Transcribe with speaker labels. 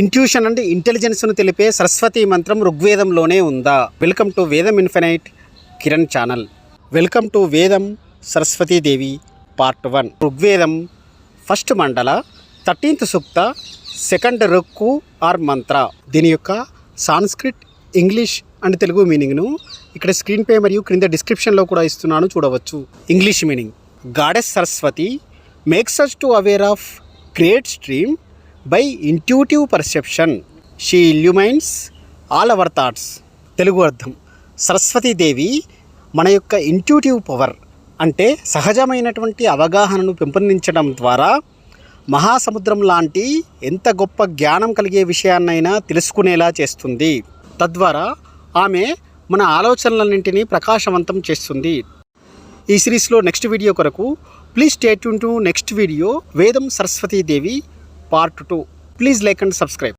Speaker 1: Intuition and ఇంటెలిజెన్స్ను తెలిపే సరస్వతి మంత్రం ఋగ్వేదంలోనే ఉందా? Welcome to Vedam infinite Kiran channel welcome to Vedam Saraswatidevi part one Rigvedam first మండల thirteenth సూక్త second రుక్కు ఆర్ మంత్ర. దీని యొక్క సాంస్క్రిట్ ఇంగ్లీష్ అండ్ తెలుగు మీనింగ్ను ఇక్కడ స్క్రీన్ పే మరియు క్రింద డిస్క్రిప్షన్లో కూడా ఇస్తున్నాను చూడవచ్చు. English meaning goddess Saraswati makes us to aware of create stream by intuitive perception. She illuminates all our thoughts. Telugu అర్థం. సరస్వతీదేవి మన యొక్క ఇంట్యూటివ్ పవర్ అంటే సహజమైనటువంటి అవగాహనను పెంపొందించడం ద్వారా మహాసముద్రం లాంటి ఎంత గొప్ప జ్ఞానం కలిగే విషయాన్నైనా తెలుసుకునేలా చేస్తుంది. తద్వారా ఆమె మన ఆలోచనలన్నింటినీ ప్రకాశవంతం చేస్తుంది. ఈ సిరీస్లో నెక్స్ట్ వీడియో కొరకు please stay to next video Vedam Saraswatidevi part two. Please like and subscribe.